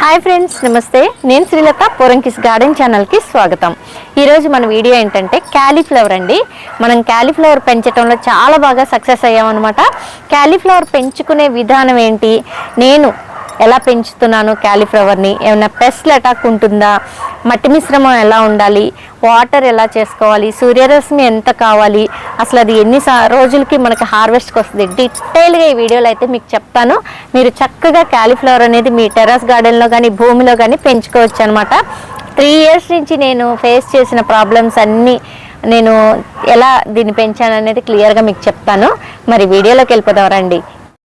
Hi friends నమస్తే. నేను Srilatha Poranki's garden ఛానల్కి స్వాగతం. ఈరోజు మన వీడియో ఏంటంటే క్యాలీఫ్లవర్ అండి. మనం క్యాలీఫ్లవర్ పెంచడంలో చాలా బాగా సక్సెస్ అయ్యామన్నమాట. క్యాలీఫ్లవర్ పెంచుకునే విధానం ఏంటి? నేను ఎలా పెంచుతున్నాను క్యాలీఫ్లవర్ని? ఏమైనా పెస్ట్లు అటాక్ ఉంటుందా? మట్టి మిశ్రమం ఎలా ఉండాలి? వాటర్ ఎలా చేసుకోవాలి? సూర్యరశ్మి ఎంత కావాలి? అసలు అది ఎన్ని రోజులకి మనకి హార్వెస్ట్కి వస్తుంది? డీటెయిల్గా ఈ వీడియోలో అయితే మీకు చెప్తాను. మీరు చక్కగా క్యాలీఫ్లవర్ అనేది మీ టెర్రస్ గార్డెన్లో కానీ భూమిలో కానీ పెంచుకోవచ్చు అనమాట త్రీ ఇయర్స్ నుంచి నేను ఫేస్ చేసిన ప్రాబ్లమ్స్ అన్నీ నేను ఎలా దీన్ని పెంచాను అనేది క్లియర్గా మీకు చెప్తాను. మరి వీడియోలోకి వెళ్ళిపోదాం రండి.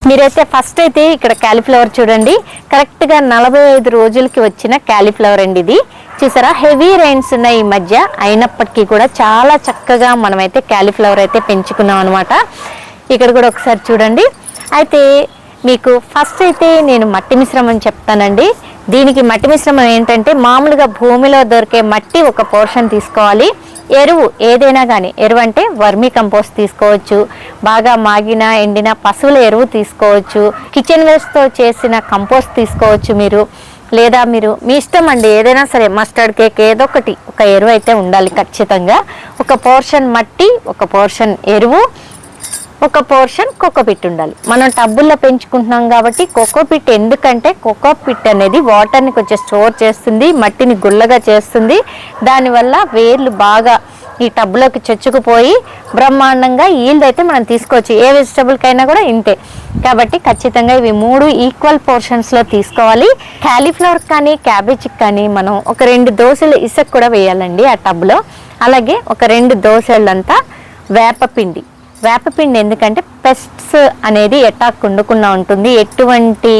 మీరైతే ఫస్ట్ అయితే ఇక్కడ క్యాలీఫ్లవర్ చూడండి. కరెక్ట్గా నలభై ఐదు రోజులకి వచ్చిన క్యాలీఫ్లవర్ అండి ఇది. చూసారా? హెవీ రైన్స్ ఉన్నాయి ఈ మధ్య. అయినప్పటికీ కూడా చాలా చక్కగా మనమైతే క్యాలీఫ్లవర్ అయితే పెంచుకున్నాం అనమాట ఇక్కడ కూడా ఒకసారి చూడండి. అయితే మీకు ఫస్ట్ అయితే నేను మట్టి మిశ్రమం చెప్తానండి. దీనికి మట్టి మిశ్రమం ఏంటంటే మామూలుగా భూమిలో దొరికే మట్టి ఒక పోర్షన్ తీసుకోవాలి. ఎరువు ఏదైనా కానీ ఎరువు అంటే వర్మీ కంపోస్ట్ తీసుకోవచ్చు బాగా మాగిన ఎండిన పశువుల ఎరువు తీసుకోవచ్చు కిచెన్ వేస్ట్తో చేసిన కంపోస్ట్ తీసుకోవచ్చు మీరు. లేదా మీరు మీ ఇష్టం అండి ఏదైనా సరే మస్టర్డ్ కేక్ ఏదో ఒకటి ఒక ఎరువు అయితే ఉండాలి ఖచ్చితంగా. ఒక పోర్షన్ మట్టి ఒక పోర్షన్ ఎరువు ఒక పోర్షన్ కోకోపిట్ ఉండాలి. మనం టబ్బుల్లో పెంచుకుంటున్నాం కాబట్టి కోకోపిట్ ఎందుకంటే కోకోపిట్ అనేది వాటర్ని కొంచెం స్టోర్ చేస్తుంది మట్టిని గుల్లగా చేస్తుంది. దానివల్ల వేర్లు బాగా ఈ టబ్లోకి చొచ్చుకుపోయి బ్రహ్మాండంగా ఈల్డ్ అయితే మనం తీసుకోవచ్చు. ఏ వెజిటబుల్కైనా కూడా ఇంతే. కాబట్టి ఖచ్చితంగా ఇవి మూడు ఈక్వల్ పోర్షన్స్లో తీసుకోవాలి. క్యాలీఫ్లవర్ కానీ క్యాబేజ్కి కానీ మనం ఒక రెండు దోశలు ఇసుక కూడా వేయాలండి ఆ టబ్లో అలాగే ఒక రెండు దోశలంతా వేపపిండి. వేపపిండి ఎందుకంటే పెస్ట్స్ అనేది ఎటాక్ ఉండకుండా ఉంటుంది. ఎటువంటి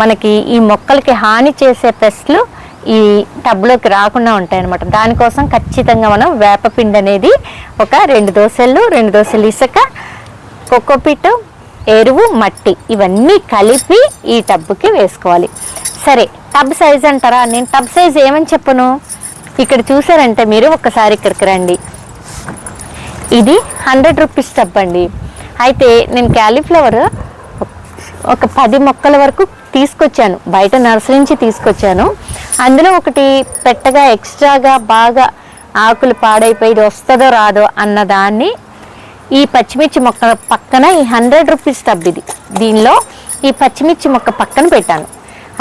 మనకి ఈ మొక్కలకి హాని చేసే పెస్ట్లు ఈ టబ్లోకి రాకుండా ఉంటాయన్నమాట. దానికోసం ఖచ్చితంగా మనం వేపపిండి అనేది ఒక రెండు దోశలు రెండు దోశలు ఇసుక కొక్కోపిట్ ఎరువు మట్టి ఇవన్నీ కలిపి ఈ టబ్కి వేసుకోవాలి. సరే టబ్ సైజ్ అంటారా? నేను టబ్ సైజ్ ఏమని చెప్పను? ఇక్కడ చూసారంటే మీరు ఒకసారి ఇక్కడికి రండి. ఇది హండ్రెడ్ రూపీస్ టబ్ అండి. అయితే నేను క్యాలీఫ్లవర్ ఒక పది మొక్కల వరకు తీసుకొచ్చాను. బయట నర్సరీ నుంచి తీసుకొచ్చాను. అందులో ఒకటి పెట్టగా ఎక్స్ట్రాగా బాగా ఆకులు పాడైపోయి ఇది వస్తుందో రాదో అన్న దాన్ని ఈ పచ్చిమిర్చి మొక్క పక్కన ఈ హండ్రెడ్ రూపీస్ టబ్ ఇది. దీనిలో ఈ పచ్చిమిర్చి మొక్క పక్కన పెట్టాను.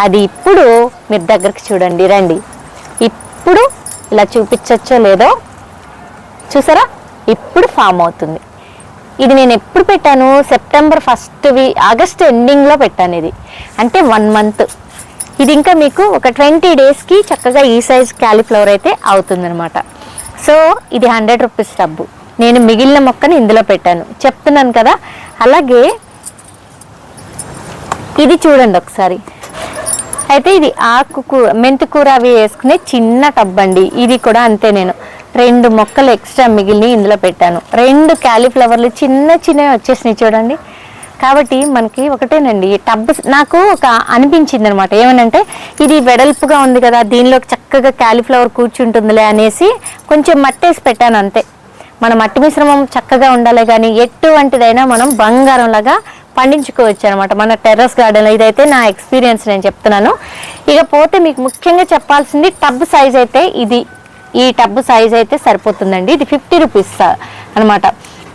అది ఇప్పుడు మీరు దగ్గరికి చూడండి రండి. ఇప్పుడు ఇలా చూపించచ్చో లేదో చూసారా? ఇప్పుడు ఫామ్ అవుతుంది. ఇది నేను ఎప్పుడు పెట్టాను? సెప్టెంబర్ ఫస్ట్వి ఆగస్ట్ ఎండింగ్లో పెట్టాను ఇది. అంటే వన్ మంత్. ఇది ఇంకా మీకు ఒక ట్వంటీ డేస్కి చక్కగా ఈ సైజ్ క్యాలీఫ్లవర్ అయితే అవుతుందనమాట సో ఇది హండ్రెడ్ రూపీస్ డబ్బు నేను మిగిలిన మొక్కని ఇందులో పెట్టాను. చెప్తున్నాను కదా? అలాగే ఇది చూడండి ఒకసారి. అయితే ఇది ఆకు మెంతికూర అవి వేసుకునే చిన్న టబ్ అండి. ఇది కూడా అంతే నేను. రెండు మొక్కలు ఎక్స్ట్రా మిగిలిని ఇందులో పెట్టాను. రెండు క్యాలీఫ్లవర్లు చిన్న చిన్నవి వచ్చేసినాయి చూడండి. కాబట్టి మనకి ఒకటేనండి. ఈ టబ్ నాకు ఒక అనిపించింది అనమాట ఏమనంటే ఇది వెడల్పుగా ఉంది కదా దీనిలో చక్కగా క్యాలీఫ్లవర్ కూర్చుంటుందిలే అనేసి కొంచెం మట్టేసి పెట్టాను అంతే. మన మట్టి మిశ్రమం చక్కగా ఉండాలి కానీ ఎటువంటిదైనా మనం బంగారంలాగా పండించుకోవచ్చు అనమాట మన టెర్రస్ గార్డెన్ ఇదైతే నా ఎక్స్పీరియన్స్ నేను చెప్తున్నాను. ఇకపోతే మీకు ముఖ్యంగా చెప్పాల్సింది టబ్ సైజ్ అయితే ఇది. ఈ టబ్ సైజ్ అయితే సరిపోతుందండి. ఇది ఫిఫ్టీ రూపీస్ అనమాట.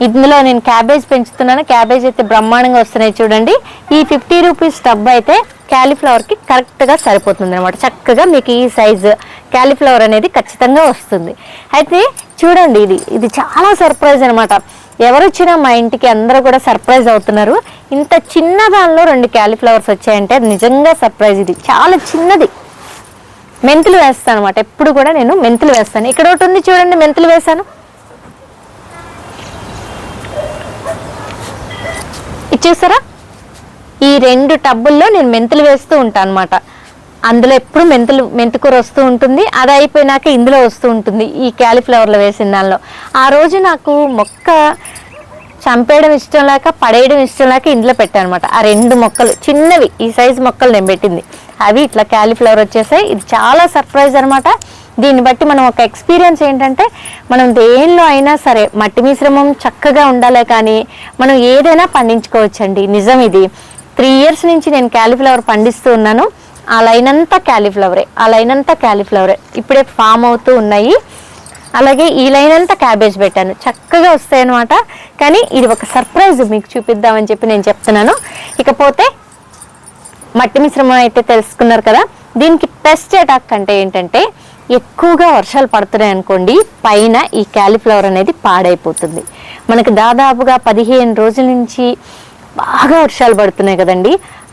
ఇందులో నేను క్యాబేజ్ పెంచుతున్నాను. క్యాబేజ్ అయితే బ్రహ్మాండంగా వస్తున్నాయి చూడండి. ఈ ఫిఫ్టీ రూపీస్ టబ్ అయితే క్యాలీఫ్లవర్కి కరెక్ట్గా సరిపోతుంది అనమాట చక్కగా మీకు ఈ సైజు క్యాలీఫ్లవర్ అనేది ఖచ్చితంగా వస్తుంది. అయితే చూడండి ఇది. ఇది చాలా సర్ప్రైజ్ అనమాట. ఎవరు వచ్చినా మా ఇంటికి అందరూ కూడా సర్ప్రైజ్ అవుతున్నారు. ఇంత చిన్న దానిలో రెండు క్యాలీఫ్లవర్స్ వచ్చాయంటే అది నిజంగా సర్ప్రైజ్ ఇది. చాలా చిన్నది. మెంతులు వేస్తాను అనమాట ఎప్పుడు కూడా నేను మెంతులు వేస్తాను. ఇక్కడ ఒకటి ఉంది చూడండి మెంతులు వేశాను. ఇది చూసారా? ఈ రెండు టబ్బుల్లో నేను మెంతులు వేస్తూ ఉంటాను అనమాట అందులో ఎప్పుడు మెంతులు మెంతుకూర వస్తూ ఉంటుంది. అది అయిపోయినాక ఇందులో వస్తూ ఉంటుంది ఈ క్యాలీఫ్లవర్లో వేసిన దానిలో. ఆ రోజు నాకు మొక్క చంపేయడం ఇష్టం లేక పడేయడం ఇష్టం లేక ఇందులో పెట్టాను అనమాట ఆ రెండు మొక్కలు చిన్నవి ఈ సైజు మొక్కలు నేను పెట్టింది. అవి ఇట్లా క్యాలీఫ్లవర్ వచ్చేసాయి. ఇది చాలా సర్ప్రైజ్ అనమాట దీన్ని బట్టి మనం ఒక ఎక్స్పీరియన్స్ ఏంటంటే మనం దేనిలో అయినా సరే మట్టి మిశ్రమం చక్కగా ఉండాలి కానీ మనం ఏదైనా పండించుకోవచ్చండి. నిజం ఇది. త్రీ ఇయర్స్ నుంచి నేను క్యాలీఫ్లవర్ పండిస్తూ ఉన్నాను. ఆ లైన్ అంతా క్యాలీఫ్లవరే ఆ లైన్ అంతా క్యాలీఫ్లవరే. ఇప్పుడే ఫామ్ అవుతూ ఉన్నాయి. అలాగే ఈ లైన్ అంతా క్యాబేజ్ పెట్టాను. చక్కగా వస్తాయి అనమాట కానీ ఇది ఒక సర్ప్రైజ్ మీకు చూపిద్దామని చెప్పి నేను చెప్తున్నాను. ఇకపోతే మట్టి మిశ్రమం అయితే తెలుసుకున్నారు కదా. దీనికి పెస్ట్ అటాక్ అంటే ఏంటంటే ఎక్కువగా వర్షాలు పడుతున్నాయి అనుకోండి పైన ఈ క్యాలీఫ్లవర్ అనేది పాడైపోతుంది. మనకి దాదాపుగా పదిహేను రోజుల నుంచి బాగా వర్షాలు పడుతున్నాయి కదండి.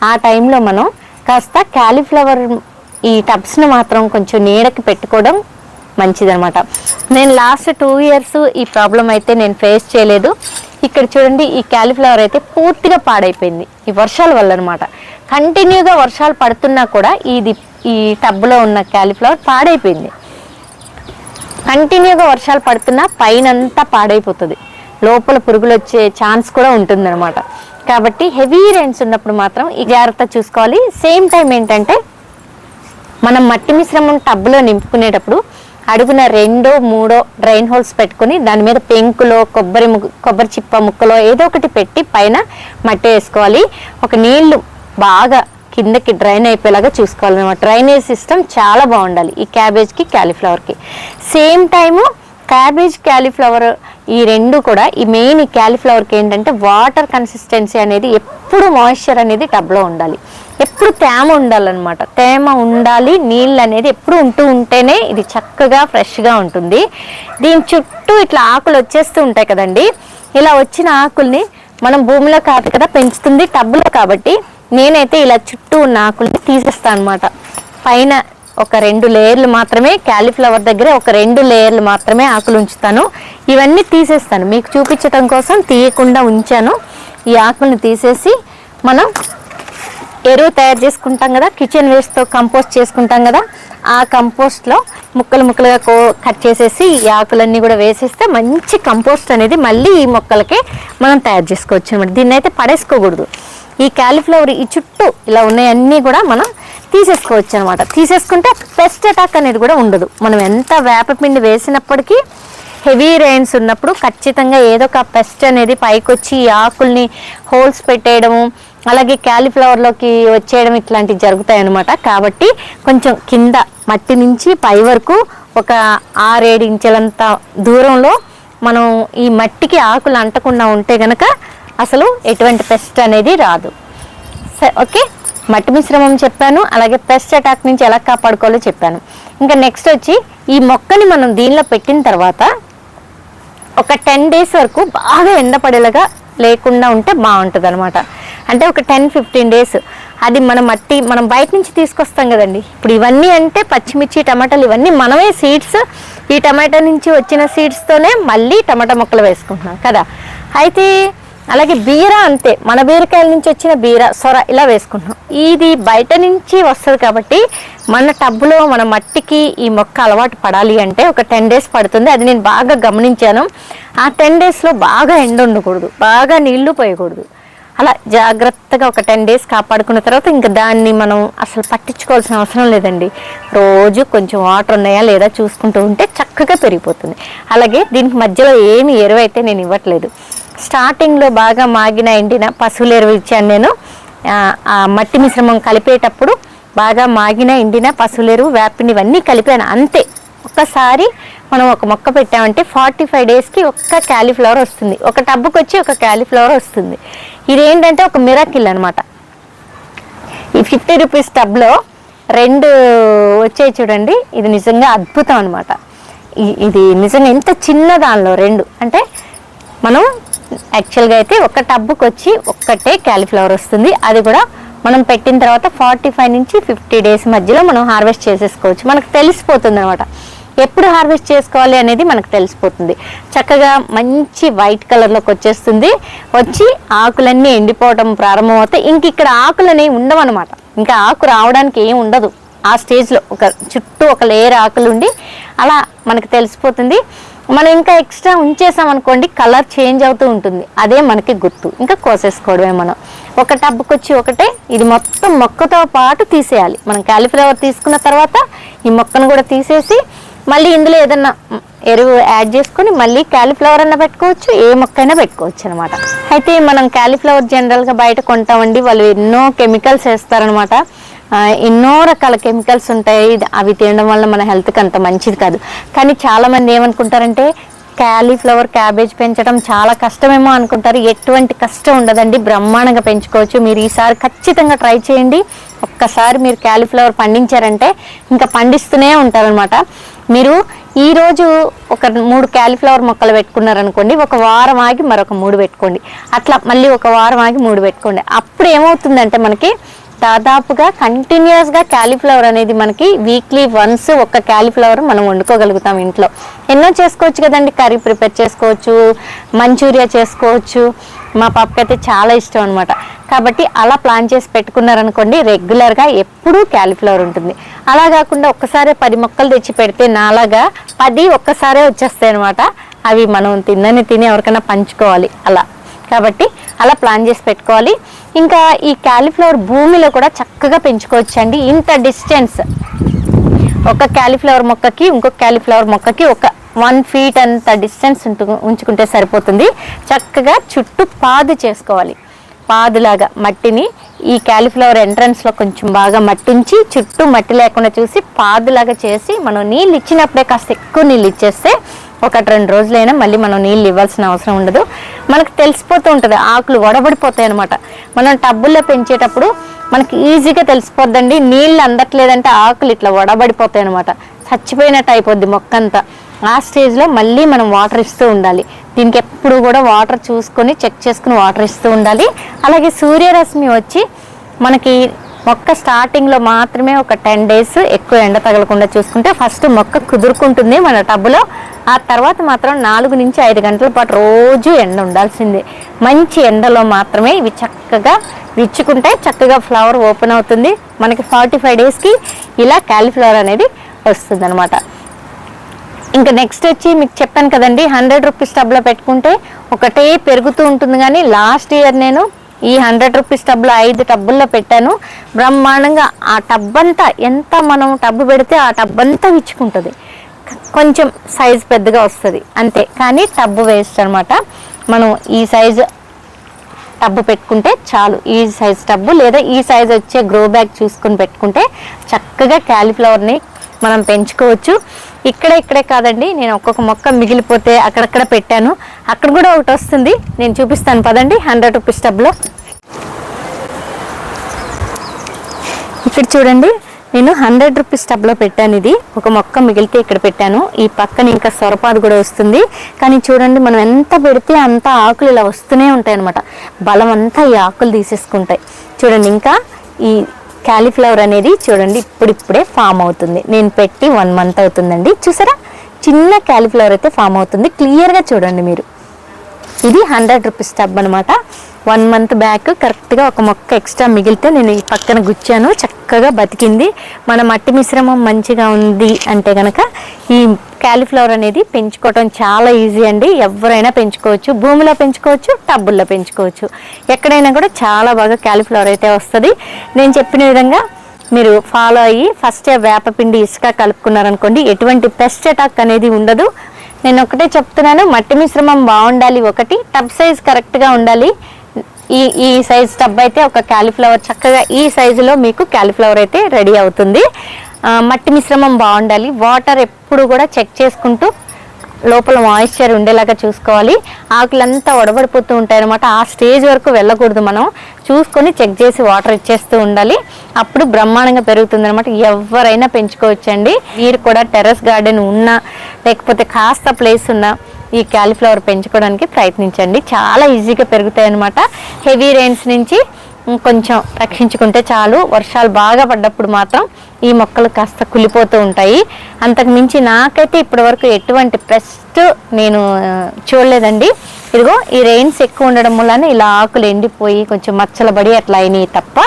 ఆ టైంలో మనం కాస్త క్యాలీఫ్లవర్ ఈ టబ్స్ని మాత్రం కొంచెం నీడకి పెట్టుకోవడం మంచిదనమాట నేను లాస్ట్ టూ ఇయర్స్ ఈ ప్రాబ్లం అయితే నేను ఫేస్ చేయలేదు. ఇక్కడ చూడండి ఈ క్యాలీఫ్లవర్ అయితే పూర్తిగా పాడైపోయింది. ఈ వర్షాల వల్ల అనమాట కంటిన్యూగా వర్షాలు పడుతున్నా కూడా ఇది ఈ టబ్లో ఉన్న క్యాలీఫ్లవర్ పాడైపోయింది. కంటిన్యూగా వర్షాలు పడుతున్నా పైన అంతా పాడైపోతుంది. లోపల పురుగులు వచ్చే ఛాన్స్ కూడా ఉంటుందన్నమాట. కాబట్టి హెవీ రైన్స్ ఉన్నప్పుడు మాత్రం ఈ జాగ్రత్త చూసుకోవాలి. సేమ్ టైం ఏంటంటే మనం మట్టి మిశ్రమం టబ్లో నింపుకునేటప్పుడు అడుగున రెండో మూడో డ్రైన్ హోల్స్ పెట్టుకొని దాని మీద పెంకులో కొబ్బరి ము- కొబ్బరి చిప్ప ముక్కలో ఏదో ఒకటి పెట్టి పైన మట్టి వేసుకోవాలి. ఒక నీళ్ళు బాగా కిందకి డ్రైన్ అయిపోయేలాగా చూసుకోవాలి. అనమాట డ్రైనేజ్ సిస్టమ్ చాలా బాగుండాలి ఈ క్యాబేజ్కి క్యాలీఫ్లవర్కి. సేమ్ టైము క్యాబేజ్ క్యాలీఫ్లవర్ ఈ రెండు కూడా ఈ మెయిన్ ఈ క్యాలీఫ్లవర్కి ఏంటంటే వాటర్ కన్సిస్టెన్సీ అనేది ఎప్పుడు మాయిశ్చర్ అనేది టబ్లో ఉండాలి. ఎప్పుడు తేమ ఉండాలన్నమాట. తేమ ఉండాలి నీళ్ళు అనేది ఎప్పుడు ఉంటూ ఉంటేనే ఇది చక్కగా ఫ్రెష్గా ఉంటుంది. దీని చుట్టూ ఇట్లా ఆకులు వచ్చేస్తూ ఉంటాయి కదండి. ఇలా వచ్చిన ఆకుల్ని మనం భూమిలో కాదు కదా పెంచుతుంది టబ్లో కాబట్టి నేనైతే ఇలా చుట్టూ ఉన్న ఆకుల్ని తీసేస్తాను అనమాట పైన ఒక రెండు లేయర్లు మాత్రమే క్యాలీఫ్లవర్ దగ్గర ఒక రెండు లేయర్లు మాత్రమే ఆకులు ఉంచుతాను. ఇవన్నీ తీసేస్తాను. మీకు చూపించటం కోసం తీయకుండా ఉంచాను. ఈ ఆకులను తీసేసి మనం ఎరువు తయారు చేసుకుంటాం కదా కిచెన్ వేస్ట్తో కంపోస్ట్ చేసుకుంటాం కదా ఆ కంపోస్ట్లో ముక్కలు ముక్కలుగా కో కట్ చేసేసి ఈ ఆకులన్నీ కూడా వేసేస్తే మంచి కంపోస్ట్ అనేది మళ్ళీ ఈ మొక్కలకే మనం తయారు చేసుకోవచ్చు అనమాట దీన్ని అయితే పడేసుకోకూడదు. ఈ క్యాలీఫ్లవర్ ఈ చుట్టూ ఇలా ఉన్నాయన్నీ కూడా మనం తీసేసుకోవచ్చు అనమాట తీసేసుకుంటే పెస్ట్ అటాక్ అనేది కూడా ఉండదు. మనం ఎంత వేపపిండి వేసినప్పటికీ హెవీ రెయిన్స్ ఉన్నప్పుడు ఖచ్చితంగా ఏదో ఒక పెస్ట్ అనేది పైకి వచ్చి ఈ ఆకుల్ని హోల్స్ పెట్టేయడము అలాగే క్యాలీఫ్లవర్లోకి వచ్చేయడం ఇట్లాంటివి జరుగుతాయి అన్నమాట కాబట్టి కొంచెం కింద మట్టి నుంచి పై వరకు ఒక ఆరేడు ఇంచెలంత దూరంలో మనం ఈ మట్టికి ఆకులు అంటకుండా ఉంటే గనక అసలు ఎటువంటి పెస్ట్ అనేది రాదు. సరే ఓకే? మట్టి మిశ్రమం చెప్పాను అలాగే పెస్ట్ అటాక్ నుంచి ఎలా కాపాడుకోవాలో చెప్పాను. ఇంకా నెక్స్ట్ వచ్చి ఈ మొక్కని మనం దీనిలో పెట్టిన తర్వాత ఒక టెన్ డేస్ వరకు బాగా ఎండపడేలాగా లేకుండా ఉంటే బాగుంటుంది అనమాట అంటే ఒక టెన్ ఫిఫ్టీన్ డేస్ అది మన మట్టి మనం బయట నుంచి తీసుకొస్తాం కదండి. ఇప్పుడు ఇవన్నీ అంటే పచ్చిమిర్చి టమాటాలు ఇవన్నీ మనమే సీడ్స్ ఈ టమాటా నుంచి వచ్చిన సీడ్స్తోనే మళ్ళీ టమాటా మొక్కలు వేసుకుంటున్నాం కదా. అయితే అలాగే బీర అంతే. మన బీరకాయల నుంచి వచ్చిన బీర సొర ఇలా వేసుకుంటున్నాం. ఇది బయట నుంచి వస్తుంది కాబట్టి మన టబ్బులో మన మట్టికి ఈ మొక్క అలవాటు పడాలి అంటే ఒక టెన్ డేస్ పడుతుంది. అది నేను బాగా గమనించాను. ఆ టెన్ డేస్లో బాగా ఎండ ఉండకూడదు. బాగా నీళ్ళు పోయకూడదు. అలా జాగ్రత్తగా ఒక టెన్ డేస్ కాపాడుకున్న తర్వాత ఇంకా దాన్ని మనం అసలు పట్టించుకోవాల్సిన అవసరం లేదండి. రోజు కొంచెం వాటర్ ఉన్నాయా లేదా చూసుకుంటూ ఉంటే చక్కగా పెరిగిపోతుంది. అలాగే దీనికి మధ్యలో ఏమి ఎరువు అయితే నేను ఇవ్వట్లేదు. స్టార్టింగ్లో బాగా మాగిన ఎండిన పశువుల ఎరువు ఇచ్చాను నేను. ఆ, మట్టి మిశ్రమం కలిపేటప్పుడు బాగా మాగిన ఎండిన పశువుల ఎరువు వేపిని ఇవన్నీ కలిపాను. అంతే. ఒక్కసారి మనం ఒక మొక్క పెట్టామంటే ఫార్టీ ఫైవ్ డేస్కి ఒక్క క్యాలీఫ్లవర్ వస్తుంది. ఒక టబ్బుకి వచ్చి ఒక క్యాలీఫ్లవర్ వస్తుంది. ఇదేంటంటే ఒక మిరాకిల్ అనమాట ఈ ఫిఫ్టీ రూపీస్ టబ్లో రెండు వచ్చాయి చూడండి. ఇది నిజంగా అద్భుతం అనమాట ఇది నిజంగా ఎంత చిన్న దానిలో రెండు. అంటే మనం యాక్చువల్గా అయితే ఒక టబ్బుకి వచ్చి ఒక్కటే క్యాలీఫ్లవర్ వస్తుంది. అది కూడా మనం పెట్టిన తర్వాత ఫార్టీ ఫైవ్ నుంచి ఫిఫ్టీ డేస్ మధ్యలో మనం హార్వెస్ట్ చేసేసుకోవచ్చు. మనకు తెలిసిపోతుంది అనమాట ఎప్పుడు హార్వెస్ట్ చేసుకోవాలి అనేది మనకు తెలిసిపోతుంది. చక్కగా మంచి వైట్ కలర్లోకి వచ్చేస్తుంది. వచ్చి ఆకులన్నీ ఎండిపోవటం ప్రారంభమవుతాయి. ఇంక ఇక్కడ ఆకులు అనేవి ఉండవన్నమాట. ఇంకా ఆకు రావడానికి ఏం ఉండదు. ఆ స్టేజ్లో ఒక చుట్టూ ఒక లేయర్ ఆకులు ఉండి అలా మనకు తెలిసిపోతుంది. మనం ఇంకా ఎక్స్ట్రా ఉంచేసాం అనుకోండి కలర్ చేంజ్ అవుతూ ఉంటుంది. అదే మనకి గుర్తు. ఇంకా కోసేసుకోవడమే మనం. ఒక టబ్కి వచ్చి ఒకటే ఇది మొత్తం మొక్కతో పాటు తీసేయాలి. మనం క్యాలీఫ్లవర్ తీసుకున్న తర్వాత ఈ మొక్కను కూడా తీసేసి మళ్ళీ ఇందులో ఏదన్నా ఎరువు యాడ్ చేసుకొని మళ్ళీ క్యాలీఫ్లవర్ అన్న పెట్టుకోవచ్చు ఏ మొక్క అయినా పెట్టుకోవచ్చు అనమాట అయితే మనం క్యాలీఫ్లవర్ జనరల్గా బయట కొంటామండి. వాళ్ళు ఎన్నో కెమికల్స్ వేస్తారనమాట ఎన్నో రకాల కెమికల్స్ ఉంటాయి. అవి తినడం వల్ల మన హెల్త్కి అంత మంచిది కాదు. కానీ చాలామంది ఏమనుకుంటారంటే క్యాలీఫ్లవర్ క్యాబేజ్ పెంచడం చాలా కష్టమేమో అనుకుంటారు. ఎటువంటి కష్టం ఉండదండి. బ్రహ్మాండంగా పెంచుకోవచ్చు. మీరు ఈసారి ఖచ్చితంగా ట్రై చేయండి. ఒక్కసారి మీరు క్యాలీఫ్లవర్ పండించారంటే ఇంకా పండిస్తూనే ఉంటారనమాట మీరు ఈరోజు ఒక మూడు క్యాలీఫ్లవర్ మొక్కలు పెట్టుకున్నారనుకోండి ఒక వారం ఆగి మరొక మూడు పెట్టుకోండి. అట్లా మళ్ళీ ఒక వారం ఆగి మూడు పెట్టుకోండి. అప్పుడు ఏమవుతుందంటే మనకి దాదాపుగా కంటిన్యూస్గా క్యాలీఫ్లవర్ అనేది మనకి వీక్లీ వన్స్ ఒక క్యాలీఫ్లవర్ మనం వండుకోగలుగుతాం ఇంట్లో. ఎన్నో చేసుకోవచ్చు కదండి కర్రీ ప్రిపేర్ చేసుకోవచ్చు మంచూరియా చేసుకోవచ్చు. మా పాపకి అయితే చాలా ఇష్టం అనమాట కాబట్టి అలా ప్లాన్ చేసి పెట్టుకున్నారనుకోండి రెగ్యులర్గా ఎప్పుడూ క్యాలీఫ్లవర్ ఉంటుంది. అలా కాకుండా ఒక్కసారే పది మొక్కలు తెచ్చి పెడితే నాలాగా పది ఒక్కసారే వచ్చేస్తాయి అనమాట అవి మనం తిన్నని తిని ఎవరికైనా పంచుకోవాలి అలా. కాబట్టి అలా ప్లాన్ చేసి పెట్టుకోవాలి. ఇంకా ఈ క్యాలీఫ్లవర్ భూమిలో కూడా చక్కగా పెంచుకోవచ్చండి. ఇంత డిస్టెన్స్. ఒక క్యాలీఫ్లవర్ మొక్కకి ఇంకొక క్యాలీఫ్లవర్ మొక్కకి ఒక వన్ ఫీట్ అంత డిస్టెన్స్ ఉంచుకుంటే సరిపోతుంది. చక్కగా చుట్టూ పాదు చేసుకోవాలి. పాదులాగా మట్టిని ఈ క్యాలీఫ్లవర్ ఎంట్రన్స్లో కొంచెం బాగా మట్టించి చుట్టూ మట్టి లేకుండా చూసి పాదులాగా చేసి మనం నీళ్ళు ఇచ్చినప్పుడే కాస్త ఎక్కువ నీళ్ళు ఇచ్చేస్తే ఒకటి రెండు రోజులైనా మళ్ళీ మనం నీళ్ళు ఇవ్వాల్సిన అవసరం ఉండదు. మనకు తెలిసిపోతూ ఉంటుంది ఆకులు వడబడిపోతాయి అనమాట మనం టబ్బుల్లో పెంచేటప్పుడు మనకి ఈజీగా తెలిసిపోద్దండి నీళ్ళు అందట్లేదంటే ఆకులు ఇట్లా వడబడిపోతాయి అనమాట చచ్చిపోయినట్టు అయిపోద్ది మొక్క అంతా ఆ స్టేజ్లో మళ్ళీ మనం వాటర్ ఇస్తూ ఉండాలి. దీనికి ఎప్పుడు కూడా వాటర్ చూసుకొని చెక్ చేసుకుని వాటర్ ఇస్తూ ఉండాలి. అలాగే సూర్యరశ్మి వచ్చి మనకి మొక్క స్టార్టింగ్లో మాత్రమే ఒక టెన్ డేస్ ఎక్కువ ఎండ తగలకుండా చూసుకుంటే ఫస్ట్ మొక్క కుదురుకుంటుంది మన టబ్బులో ఆ తర్వాత మాత్రం నాలుగు నుంచి ఐదు గంటల పాటు రోజు ఎండ ఉండాల్సిందే. మంచి ఎండలో మాత్రమే ఇవి చక్కగా విచ్చుకుంటే చక్కగా ఫ్లవర్ ఓపెన్ అవుతుంది. మనకి ఫార్టీ ఫైవ్ డేస్కి ఇలా క్యాలీఫ్లవర్ అనేది వస్తుంది ఇంకా నెక్స్ట్ వచ్చి మీకు చెప్పాను కదండి హండ్రెడ్ రూపీస్ టబ్లో పెట్టుకుంటే ఒకటే పెరుగుతూ ఉంటుంది కానీ లాస్ట్ ఇయర్ నేను ఈ హండ్రెడ్ రూపీస్ టబ్లో ఐదు టబ్బుల్లో పెట్టాను. బ్రహ్మాండంగా ఆ టబ్ అంతా ఎంత మనం టబ్బు పెడితే ఆ టబ్ అంతా విచ్చుకుంటుంది. కొంచెం సైజ్ పెద్దగా వస్తుంది అంతే. కానీ టబ్బు వేస్ట్ అనమాట మనం ఈ సైజు టబ్బు పెట్టుకుంటే చాలు. ఈ సైజ్ టబ్బు లేదా ఈ సైజ్ వచ్చే గ్రో బ్యాగ్ చూసుకొని పెట్టుకుంటే చక్కగా క్యాలీఫ్లవర్ని మనం పెంచుకోవచ్చు. ఇక్కడే ఇక్కడే కాదండి. నేను ఒక్కొక్క మొక్క మిగిలిపోతే అక్కడక్కడ పెట్టాను. అక్కడ కూడా ఒకటి వస్తుంది. నేను చూపిస్తాను. పదండి. హండ్రెడ్ రూపీస్ టబ్లో. ఇక్కడ చూడండి. నేను హండ్రెడ్ రూపీస్ టబ్లో పెట్టాను ఇది. ఒక మొక్క మిగిలితే ఇక్కడ పెట్టాను. ఈ పక్కన ఇంకా సొరపాదు కూడా వస్తుంది. కానీ చూడండి మనం ఎంత పెడితే అంత ఆకులు ఇలా వస్తూనే ఉంటాయి అనమాట బలం అంతా ఈ ఆకులు తీసేసుకుంటాయి. చూడండి ఇంకా ఈ క్యాలీఫ్లవర్ అనేది చూడండి ఇప్పుడిప్పుడే ఫామ్ అవుతుంది. నేను పెట్టి వన్ మంత్ అవుతుందండి. చూసారా? చిన్న క్యాలీఫ్లవర్ అయితే ఫామ్ అవుతుంది. క్లియర్గా చూడండి మీరు. ఇది హండ్రెడ్ రూపీస్ టబ్ అనమాట వన్ మంత్ బ్యాక్ కరెక్ట్గా ఒక మొక్క ఎక్స్ట్రా మిగిలితే నేను ఈ పక్కన గుచ్చాను. చక్కగా బతికింది. మన మట్టి మిశ్రమం మంచిగా ఉంది అంటే కనుక ఈ క్యాలీఫ్లవర్ అనేది పెంచుకోవడం చాలా ఈజీ అండి. ఎవరైనా పెంచుకోవచ్చు. భూమిలో పెంచుకోవచ్చు టబ్బుల్లో పెంచుకోవచ్చు. ఎక్కడైనా కూడా చాలా బాగా క్యాలీఫ్లవర్ అయితే వస్తుంది. నేను చెప్పిన విధంగా మీరు ఫాలో అయ్యి ఫస్ట్ వేపపిండి ఇసుక కలుపుకున్నారనుకోండి ఎటువంటి పెస్ట్ అటాక్ అనేది ఉండదు. నేను ఒకటే చెప్తున్నాను మట్టి మిశ్రమం బాగుండాలి ఒకటి టబ్ సైజ్ కరెక్ట్గా ఉండాలి. ఈ ఈ సైజ్ టబ్ అయితే ఒక క్యాలీఫ్లవర్ చక్కగా ఈ సైజులో మీకు క్యాలీఫ్లవర్ అయితే రెడీ అవుతుంది. మట్టి మిశ్రమం బాగుండాలి. వాటర్ ఎప్పుడు కూడా చెక్ చేసుకుంటూ లోపల మాయిశ్చర్ ఉండేలాగా చూసుకోవాలి. ఆకులంతా వడబడిపోతూ ఉంటాయి అనమాట ఆ స్టేజ్ వరకు వెళ్ళకూడదు మనం. చూసుకొని చెక్ చేసి వాటర్ ఇచ్చేస్తూ ఉండాలి. అప్పుడు బ్రహ్మాండంగా పెరుగుతుంది అనమాట ఎవరైనా పెంచుకోవచ్చండి. మీరు కూడా టెర్రస్ గార్డెన్ ఉన్నా లేకపోతే కాస్త ప్లేస్ ఉన్నా ఈ క్యాలీఫ్లవర్ పెంచుకోవడానికి ప్రయత్నించండి. చాలా ఈజీగా పెరుగుతాయి అనమాట హెవీ రైన్స్ నుంచి కొంచెం రక్షించుకుంటే చాలు. వర్షాలు బాగా పడ్డప్పుడు మాత్రం ఈ మొక్కలు కాస్త కులిపోతూ ఉంటాయి. అంతకు మించి నాకైతే ఇప్పటివరకు ఎటువంటి పెస్ట్ నేను చూడలేదండి. ఇదిగో ఈ రెయిన్స్ ఎక్కువ ఉండడం వల్లనే ఇలా ఆకులు ఎండిపోయి కొంచెం మచ్చల పడి అట్లా అయినాయి తప్ప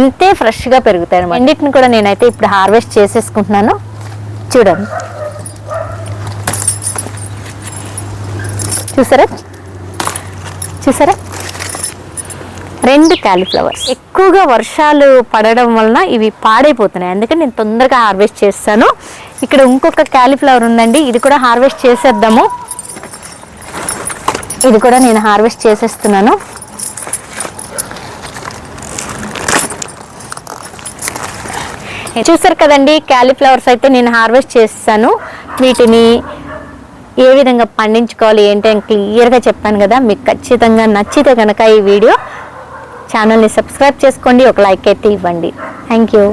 ఇంతే ఫ్రెష్గా పెరుగుతాయి అనమాట అన్నిటిని కూడా నేనైతే ఇప్పుడు హార్వెస్ట్ చేసేసుకుంటున్నాను. చూడండి. చూసారా? చూసారా? రెండు క్యాలీఫ్లవర్స్. ఎక్కువగా వర్షాలు పడడం వలన ఇవి పాడైపోతున్నాయి. అందుకని నేను తొందరగా హార్వెస్ట్ చేస్తాను. ఇక్కడ ఇంకొక క్యాలీఫ్లవర్ ఉందండి. ఇది కూడా హార్వెస్ట్ చేసేద్దాము. ఇది కూడా నేను హార్వెస్ట్ చేసేస్తున్నాను. చూసారు కదండి క్యాలీఫ్లవర్స్ అయితే నేను హార్వెస్ట్ చేస్తాను. వీటిని ఏ విధంగా పండించుకోవాలి ఏంటి అని క్లియర్గా చెప్పాను కదా. మీకు ఖచ్చితంగా నచ్చితే కనుక ఈ వీడియో ఛానల్ని సబ్స్క్రైబ్ చేసుకోండి ఒక లైక్ అయితే ఇవ్వండి. Thank you